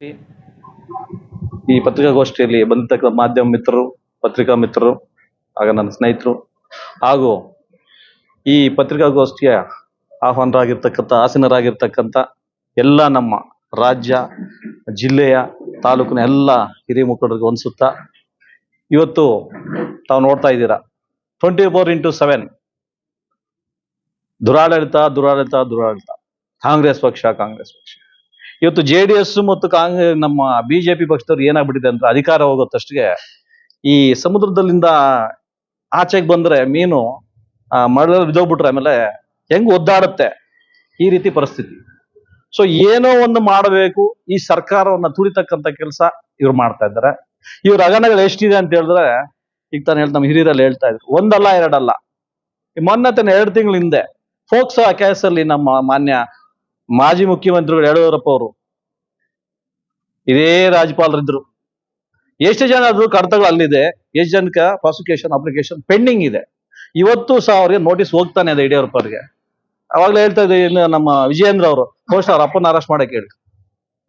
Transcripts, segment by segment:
ಈ ಪತ್ರಿಕಾಗೋಷ್ಠಿಯಲ್ಲಿ ಬಂದಿರ್ತಕ್ಕ ಮಾಧ್ಯಮ ಮಿತ್ರರು, ಪತ್ರಿಕಾ ಮಿತ್ರರು, ಆಗ ನನ್ನ ಸ್ನೇಹಿತರು, ಹಾಗೂ ಈ ಪತ್ರಿಕಾಗೋಷ್ಠಿಯ ಆಹ್ವಾನರಾಗಿರ್ತಕ್ಕಂಥ, ಆಸೀನರಾಗಿರ್ತಕ್ಕಂಥ ಎಲ್ಲ ನಮ್ಮ ರಾಜ್ಯ, ಜಿಲ್ಲೆಯ, ತಾಲೂಕಿನ ಎಲ್ಲ ಹಿರಿಯ ಮುಖಂಡರಿಗೆ ಹೊಂದಿಸುತ್ತಾ ಇವತ್ತು ತಾವು ನೋಡ್ತಾ ಇದ್ದೀರಾ. ಟ್ವೆಂಟಿ ಫೋರ್ ಇಂಟು ಸೆವೆನ್ ದುರಾಡಳಿತ ದುರಾಡಳಿತ ದುರಾಡಳಿತ. ಕಾಂಗ್ರೆಸ್ ಪಕ್ಷ ಕಾಂಗ್ರೆಸ್ ಪಕ್ಷ. ಇವತ್ತು ಜೆ ಡಿ ಎಸ್ ಮತ್ತು ಕಾಂಗ್ರೆಸ್ ನಮ್ಮ ಬಿಜೆಪಿ ಪಕ್ಷದವ್ರು ಏನಾಗ್ಬಿಟ್ಟಿದೆ ಅಂದ್ರೆ ಅಧಿಕಾರ ಹೋಗೋತ್ತಷ್ಟಿಗೆ ಈ ಸಮುದ್ರದಲ್ಲಿಂದ ಆಚೆಗೆ ಬಂದ್ರೆ ಮೀನು ಆ, ಮರಳಲ್ಲಿ ಬಿದ್ದೋಗ್ಬಿಟ್ರೆ ಆಮೇಲೆ ಹೆಂಗ್ ಒದ್ದಾಡುತ್ತೆ ಈ ರೀತಿ ಪರಿಸ್ಥಿತಿ. ಸೊ ಏನೋ ಒಂದು ಮಾಡಬೇಕು. ಈ ಸರ್ಕಾರವನ್ನ ತುಳಿತಕ್ಕಂತ ಕೆಲಸ ಇವ್ರು ಮಾಡ್ತಾ ಇದ್ದಾರೆ. ಇವ್ರ ಅಗಣಗಳು ಎಷ್ಟಿದೆ ಅಂತ ಹೇಳಿದ್ರೆ ಈಗ ತಾನು ಹೇಳ್ತಾ ನಮ್ಮ ಹಿರಿಯರಲ್ಲಿ ಹೇಳ್ತಾ ಇದ್ರು. ಒಂದಲ್ಲ ಎರಡಲ್ಲ. ಮೊನ್ನೆ ತಾನೆ ಎರಡು ತಿಂಗಳ ಹಿಂದೆ ಫೋಕ್ಸೋ ಕೇಸಲ್ಲಿ ನಮ್ಮ ಮಾನ್ಯ ಮಾಜಿ ಮುಖ್ಯಮಂತ್ರಿಗಳು ಯಡಿಯೂರಪ್ಪ ಅವರು. ಇದೇ ರಾಜ್ಯಪಾಲರಿದ್ರು. ಎಷ್ಟು ಜನ ಅದು ಕಡತಗಳು ಅಲ್ಲಿದೆ. ಎಷ್ಟು ಜನಕ್ಕೆ ಪ್ರಾಸಿಕ್ಯೂಷನ್ ಅಪ್ಲಿಕೇಶನ್ ಪೆಂಡಿಂಗ್ ಇದೆ. ಇವತ್ತು ಸಹ ಅವ್ರಿಗೆ ನೋಟಿಸ್ ಹೋಗ್ತಾನೆ ಇದೆ ಯಡಿಯೂರಪ್ಪ ಅವ್ರಿಗೆ. ಅವಾಗಲೇ ಹೇಳ್ತಾ ಇದ್ದೆ ಇನ್ನು ನಮ್ಮ ವಿಜಯೇಂದ್ರ ಅವರು ಪೋಸ್ಟ್ ಅವ್ರ ಅಪ್ಪನ ಅರೆಸ್ಟ್ ಮಾಡಕ್ಕೆ ಹೇಳಿ.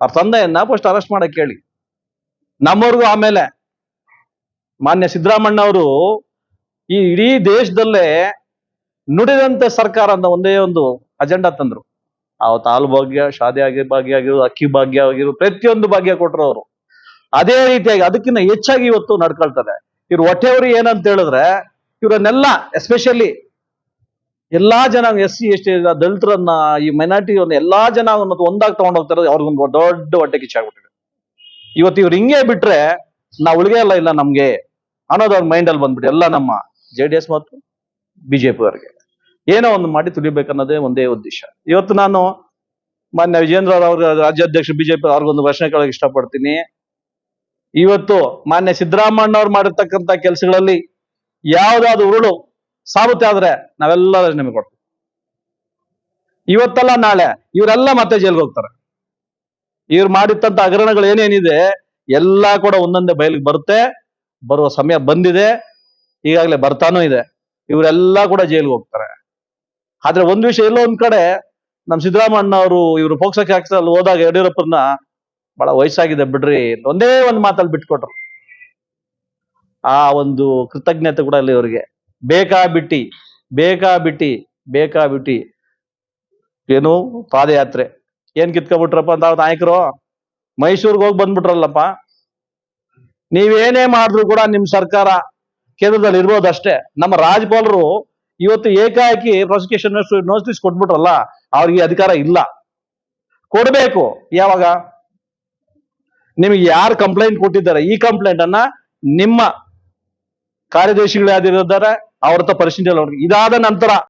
ಅವ್ರ ತಂದೆಯನ್ನ ಪೋಸ್ಟ್ ಅರೆಸ್ಟ್ ಮಾಡಕ್ಕೆ ಹೇಳಿ. ನಮ್ಮವ್ರಿಗೂ ಆಮೇಲೆ. ಮಾನ್ಯ ಸಿದ್ದರಾಮಣ್ಣ ಅವರು ಈ ಇಡೀ ದೇಶದಲ್ಲೇ ನುಡಿದಂತೆ ಸರ್ಕಾರ ಅಂತ ಒಂದೇ ಒಂದು ಅಜೆಂಡಾ ತಂದ್ರು. ಅವತ್ತು ತಾಲು ಭಾಗ್ಯ, ಶಾದಿ ಆಗಿ ಭಾಗ್ಯ ಆಗಿರೋ ಅಕ್ಕಿ ಭಾಗ್ಯ ಆಗಿರೋ ಪ್ರತಿಯೊಂದು ಭಾಗ್ಯ ಕೊಟ್ರು ಅವರು. ಅದೇ ರೀತಿಯಾಗಿ ಅದಕ್ಕಿಂತ ಹೆಚ್ಚಾಗಿ ಇವತ್ತು ನಡ್ಕೊಳ್ತಾರೆ ಇವ್ರು ಹೊಟ್ಟೆಯವರು ಏನಂತ ಹೇಳಿದ್ರೆ, ಇವರನ್ನೆಲ್ಲ ಎಸ್ಪೆಷಲಿ ಎಲ್ಲಾ ಜನ, ಎಸ್ ಸಿ, ಎಸ್ ಟಿ ದಲಿತರನ್ನ, ಈ ಮೈನಾರಿಟಿಯವ್ರನ್ನ ಎಲ್ಲಾ ಜನ ಒಂದಾಗಿ ತಗೊಂಡ್ ಹೋಗ್ತಾರೆ ಅವ್ರಿಗೊಂದು ದೊಡ್ಡ ಹೊಟ್ಟೆ ಕಿಚ್ಚಾಗ್ಬಿಟ್ಟಿದೆ ಇವತ್ತು ಇವ್ರು ಹಿಂಗೆ ಬಿಟ್ರೆ, ನಾವು ಉಳಿಗೆ ಇಲ್ಲ ಇಲ್ಲ ನಮ್ಗೆ ಅನ್ನೋದು ಅವ್ರ ಮೈಂಡ್ ಅಲ್ಲಿ ಬಂದ್ಬಿಟ್ಟು ಎಲ್ಲ ನಮ್ಮ ಜೆ ಡಿ ಎಸ್ ಮತ್ತು ಬಿಜೆಪಿ ಅವರಿಗೆ. ಏನೋ ಒಂದು ಮಾಡಿ ತುಳಿಬೇಕನ್ನೋದೇ ಒಂದೇ ಉದ್ದೇಶ. ಇವತ್ತು ನಾನು ಮಾನ್ಯ ವಿಜೇಂದ್ರ ಅವ್ರ ರಾಜ್ಯಾಧ್ಯಕ್ಷ, ಬಿಜೆಪಿ ಅವ್ರಿಗೊಂದು ಭಾಷಣ ಕೇಳಕ್ ಇಷ್ಟಪಡ್ತೀನಿ. ಇವತ್ತು ಮಾನ್ಯ ಸಿದ್ದರಾಮಣ್ಣ ಅವ್ರು ಮಾಡಿರ್ತಕ್ಕಂಥ ಕೆಲಸಗಳಲ್ಲಿ ಯಾವ್ದಾದ್ರು ಉರುಳು ಸಾಬುತ್ತೆ ಆದ್ರೆ ನಾವೆಲ್ಲ ನಿಮಗೆ ಕೊಡ್ತೀವಿ. ಇವತ್ತಲ್ಲ ನಾಳೆ ಇವರೆಲ್ಲ ಮತ್ತೆ ಜೈಲ್ಗೆ ಹೋಗ್ತಾರೆ. ಇವ್ರು ಮಾಡಿರ್ತಂತ ಹಗರಣಗಳು ಏನೇನಿದೆ ಎಲ್ಲಾ ಕೂಡ ಒಂದೊಂದೇ ಬಯಲಿಗೆ ಬರುತ್ತೆ. ಬರುವ ಸಮಯ ಬಂದಿದೆ. ಈಗಾಗಲೇ ಬರ್ತಾನೂ ಇದೆ. ಇವರೆಲ್ಲ ಕೂಡ ಜೈಲ್ಗೆ ಹೋಗ್ತಾರೆ. ಆದ್ರೆ ಒಂದ್ ವಿಷಯ ಎಲ್ಲೋ ಒಂದ್ ಕಡೆ ನಮ್ ಸಿದ್ದರಾಮಣ್ಣ ಅವರು ಇವರು ಪೋಕ್ಸೋ ಅಲ್ಲಿ ಹೋದಾಗ ಯಡಿಯೂರಪ್ಪನ ಬಹಳ ವಯಸ್ಸಾಗಿದೆ ಬಿಡ್ರಿ ಒಂದೇ ಒಂದ್ ಮಾತಲ್ಲಿ ಬಿಟ್ಕೊಟ್ರು. ಆ ಒಂದು ಕೃತಜ್ಞತೆ ಕೂಡ ಅಲ್ಲಿ ಅವ್ರಿಗೆ ಬೇಕಾ ಬಿಟ್ಟಿ ಬೇಕಾ ಬಿಟ್ಟಿ ಬೇಕಾ ಬಿಟ್ಟಿ ಏನು ಪಾದಯಾತ್ರೆ. ಏನ್ ಕಿತ್ಕೊಬಿಟ್ರಪ್ಪ ಅಂತ ನಾಯಕರು? ಮೈಸೂರಿಗೆ ಹೋಗಿ ಬಂದ್ಬಿಟ್ರಲ್ಲಪ್ಪ. ನೀವೇನೇ ಮಾಡಿದ್ರು ಕೂಡ ನಿಮ್ ಸರ್ಕಾರ ಕೇಂದ್ರದಲ್ಲಿ ಇರ್ಬೋದಷ್ಟೇ ನಮ್ಮ ರಾಜ್ಯಪಾಲರು ಇವತ್ತು ಏಕಾಏಕಿ ಪ್ರಾಸಿಕ್ಯೂಷನ್ ನೋಟಿಸ್ ಕೊಟ್ಬಿಟ್ರಲ್ಲ, ಅವ್ರಿಗೆ ಅಧಿಕಾರ ಇಲ್ಲ. ಕೊಡಬೇಕು. ಯಾವಾಗ? ನಿಮಗೆ ಯಾರು ಕಂಪ್ಲೇಂಟ್ ಕೊಟ್ಟಿದ್ದಾರೆ? ಈ ಕಂಪ್ಲೇಂಟ್ ಅನ್ನ ನಿಮ್ಮ ಕಾರ್ಯದರ್ಶಿಗಳು ಅವರತ್ತ ಪರಿಶೀಲನೆ ಇದಾದ ನಂತರ